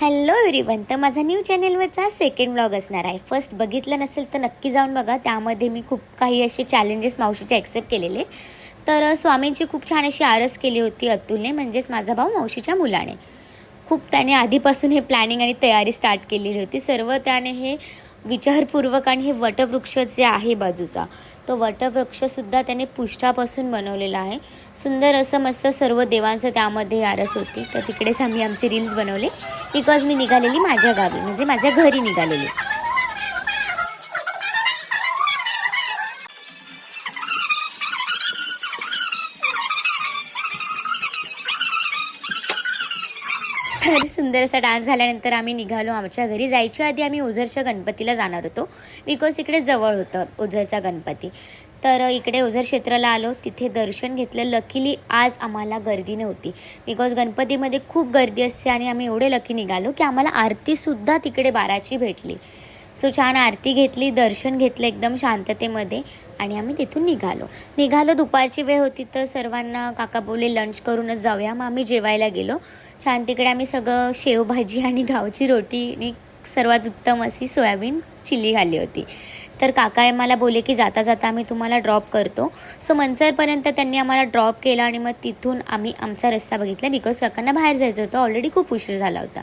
Hello everyone तर माझा new चॅनेलवरचा second blog असणार आहे. फर्स्ट बघितलं नसेल तर नक्की जाऊन बघा. त्यामध्ये मी खूप काही असे चॅलेंजेस मावशीचे ॲक्सेप्ट केलेले. तर स्वामींची खूप छान अशी आरस केली होती अतुलने म्हणजेच माझा भाऊ मावशीच्या मुलाने. खूप त्याने आधीपासून हे प्लॅनिंग आणि तयारी स्टार्ट केलेली होती. सर्व त्याने हे विचारपूर्वक आणि हे वटवृक्ष जे आहे बाजूचा तो वटवृक्षसुद्धा त्याने पुष्ठापासून बनवलेला आहे. सुंदर असं मस्त सर्व देवांचं त्यामध्ये आरस होती. तर तिकडेच आम्ही आमचे रील्स बनवले. बिकॉज मी निघालेली माझ्या गावी म्हणजे माझ्या घरी निघालेली. तर सुंदर असा डान्स झाल्यानंतर आम्ही निघालो. आमच्या घरी जायच्या आधी आम्ही ओझरच्या गणपतीला जाणार होतो. बिकॉज इकडे जवळ होतं ओझरचा गणपती. तर इकडे ओझर क्षेत्राला आलो. तिथे दर्शन घेतलं. लकीली आज आम्हाला गर्दी नव्हती. बिकॉज गणपतीमध्ये खूप गर्दी असते आणि आम्ही एवढे लकी निघालो की आम्हाला आरतीसुद्धा तिकडे बाराची भेटली. सो छान आरती घेतली दर्शन घेतलं एकदम शांततेमध्ये आणि आम्ही तिथून निघालो. निघालो दुपारची वेळ होती तर सर्वांना काका बोले लंच करूनच जाऊया. मग आम्ही जेवायला गेलो. छान तिकडे आम्ही सगळं शेवभाजी आणि गावची रोटी आणि सर्वात उत्तम अशी सोयाबीन चिली खाल्ली होती. तर काका मला बोले की जाता जाता आम्ही तुम्हाला ड्रॉप करतो. सो मंचरपर्यंत त्यांनी आम्हाला ड्रॉप केला आणि मग तिथून आम्ही आमचा रस्ता बघितला. बिकॉज काकांना बाहेर जायचं होतं. ऑलरेडी खूप उशीर झाला होता.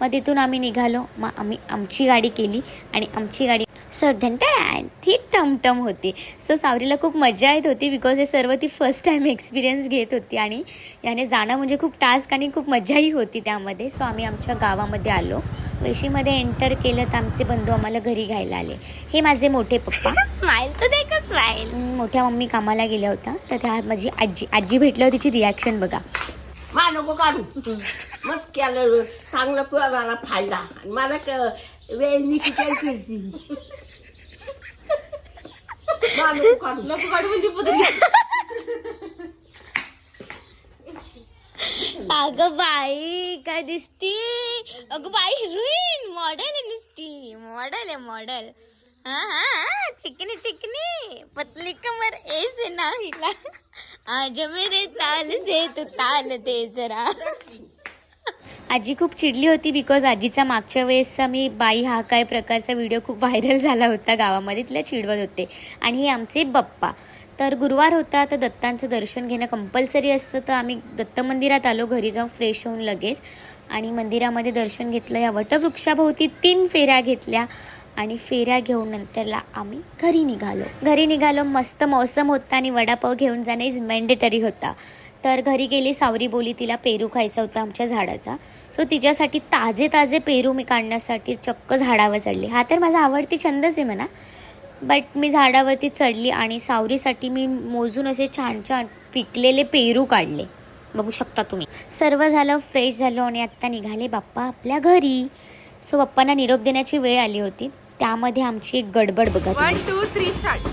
मग तिथून आम्ही निघालो. मग आम्ही आमची गाडी केली आणि आमची गाडी सो ढंटॅन ती टमटम होती. सो सावरीला खूप मजा येत होती बिकॉज हे सर्व ती फर्स्ट टाईम एक्सपिरियन्स घेत होती आणि याने जाणं म्हणजे खूप टास्क आणि खूप मजाही होती त्यामध्ये. सो आम्ही आमच्या गावामध्ये आलो. वेशीमध्ये एंटर केलं तर आमचे बंधू आम्हाला घरी घ्यायला आले. हे माझे मोठे पप्पा. स्माईल तर देखा स्माईल मोठ्या मम्मी कामाला गेल्या होत्या. तर त्या माझी आजी आजी भेटल्यावर तिची रिॲक्शन बघा. मा नको काढू. मस्त केलं. चांगलं तुला झाला फायदा. मला किती फिरती मा नको काढू नको काढू म्हणजे अगं बाई काय दिसती? अगं बाई हिरोईन मॉडेल आहे नुसती. मॉडेल आहे मॉडेल हा हा चिकनी चिकनी. पतली कमर ऐसे ना हिला आज मेरे ताल से तो ताल दे जरा. आजी खूप चिडली होती बिकॉज आजीचा मागच्या वेळेसचा मी बाई हा काय प्रकारचा व्हिडिओ खूप व्हायरल झाला होता गावामध्ये तिला चिडवत होते. आणि हे आमचे बप्पा. तर गुरुवार होता तर दत्तांचं दर्शन घेणं कंपल्सरी असतं तर आम्ही दत्त मंदिरात आलो घरी जाऊन फ्रेश होऊन लगेच. आणि मंदिरामध्ये दर्शन घेतलं या वटवृक्षाभोवती तीन फेऱ्या घेतल्या. आणि फेऱ्या घेऊन नंतरला आम्ही घरी निघालो. घरी निघालो मस्त मौसम होता आणि वडापाव घेऊन जाणे इज मॅन्डेटरी होता. तर घरी गेली सावरी बोली तिला पेरू खायचा होता आमच्या झाडाचा. सो तिच्यासाठी ताजे ताजे पेरू मी काढण्यासाठी चक्क झाडावर चढले. हा तर माझा आवडती छंदच आहे म्हणा. बट मी झाडावरती चढली आणि सावरीसाठी मी मोजून असे छान छान पिकलेले पेरू काढले. बघू शकता तुम्ही. सर्व झालं फ्रेश झालो आणि आत्ता निघाले बाप्पा आपल्या घरी. सो बाप्पांना निरोप देण्याची वेळ आली होती. त्यामध्ये आमची एक गडबड बघा वन टू थ्री स्टार्ट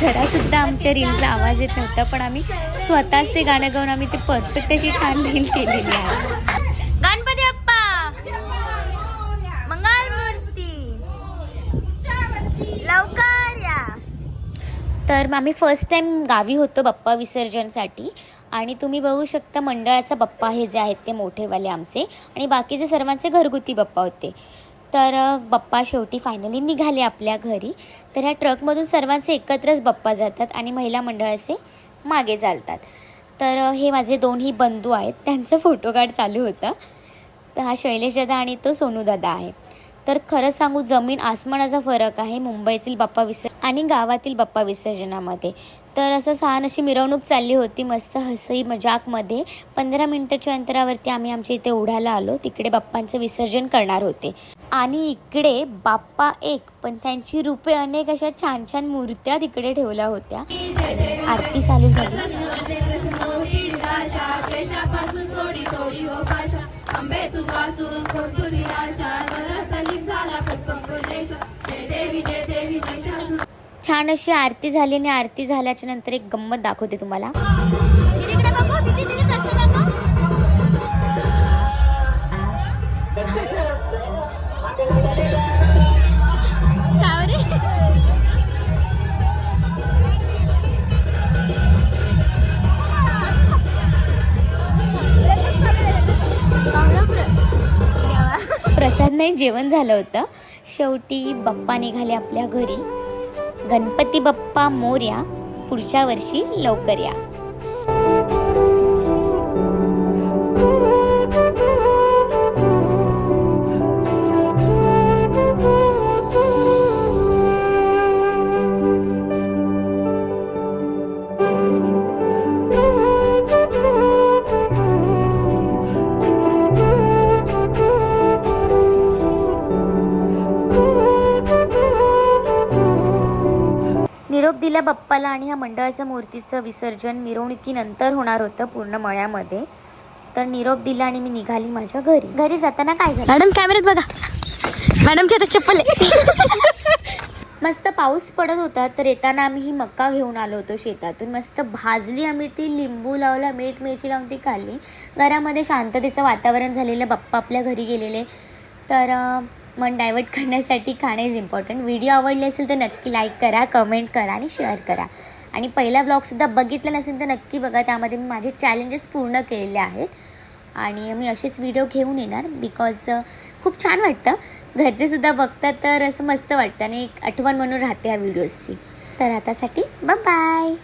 जरासुद्धा आमच्या रीलचा आवाज येत नव्हता पण आम्ही स्वतःच ते गाणं गाऊन आम्ही ते परफेक्ट अशी छान रील केलेली आहे. गणपती अप्पा! मंगल मूर्ती लवकर या! तर आम्ही फर्स्ट टाइम गावी होतो बाप्पा विसर्जनसाठी. आणि तुम्ही बघू शकता मंडळाचा बाप्पा हे जे आहेत ते मोठेवाले आमचे. आणि बाकीचे सर्वांचे घरगुती बाप्पा होते. तर बप्पा शेवटी फायनली निघाले आपल्या घरी. तर ह्या ट्रकमधून सर्वांचे एकत्रच बप्पा जातात आणि महिला मंडळाचे मागे चालतात. तर हे माझे दोन्ही बंधू आहेत. त्यांचं फोटो काढ चालू होतं. तर हा शैलेश दादा आणि तो सोनू दादा आहे. तर खरं सांगू जमीन आसमानाचा फरक आहे. मुंबईतील बाप्पा विसर् आणि गावातील बाप्पा विसर्जनामध्ये. तर असं छान अशी मिरवणूक चालली होती. मस्त हसई मजाकमध्ये पंधरा मिनटाच्या अंतरावरती आम्ही आमच्या इथे ओढ्याला आलो. तिकडे बाप्पांचं विसर्जन करणार होते. आणि इकडे बाप्पा एक पण त्यांची रूपे अनेक अशा छान छान मूर्त्या तिकडे ठेवल्या होत्या. आरती चालू झाली. छान अशी आरती झाली आणि आरती झाल्याच्यानंतर एक गंमत दाखवते तुम्हाला. प्रसाद नाही जेवण झालं होतं. शेवटी बाप्पा निघाले आपल्या घरी. गणपती बाप्पा मोर्या पुढच्या वर्षी लवकर या. निरोप दिला बाप्पाला आणि ह्या मंडळाचं मूर्तीचं विसर्जन मिरवणुकीनंतर होणार होतं पूर्ण मळ्यामध्ये. तर निरोप दिला आणि मी निघाली माझ्या घरी. घरी जाताना काय झालं? मॅडम कॅमेऱ्यात बघा. मॅडमची आता चप्पल आहे. मस्त पाऊस पडत होता तर येताना आम्ही ही मक्का घेऊन आलो होतो शेतातून. मस्त भाजली आम्ही ती लिंबू लावला मीठ मिरची लावून ती खाल्ली. घरामध्ये शांततेचं वातावरण झालेलं बाप्पा आपल्या घरी गेलेले. तर मन डायवर्ट करण्यासाठी खाणं इज इम्पॉर्टंट व्हिडिओ आवडले असेल तर नक्की लाईक करा कमेंट करा आणि शेअर करा. आणि पहिला ब्लॉगसुद्धा बघितला नसेल तर नक्की बघा. त्यामध्ये मी माझे चॅलेंजेस पूर्ण केलेले आहेत. आणि मी असेच व्हिडिओ घेऊन येणार बिकॉज खूप छान वाटतं. घरचेसुद्धा बघतात तर असं मस्त वाटतं आणि एक आठवण म्हणून राहते ह्या व्हिडिओजची तर आतासाठी बाय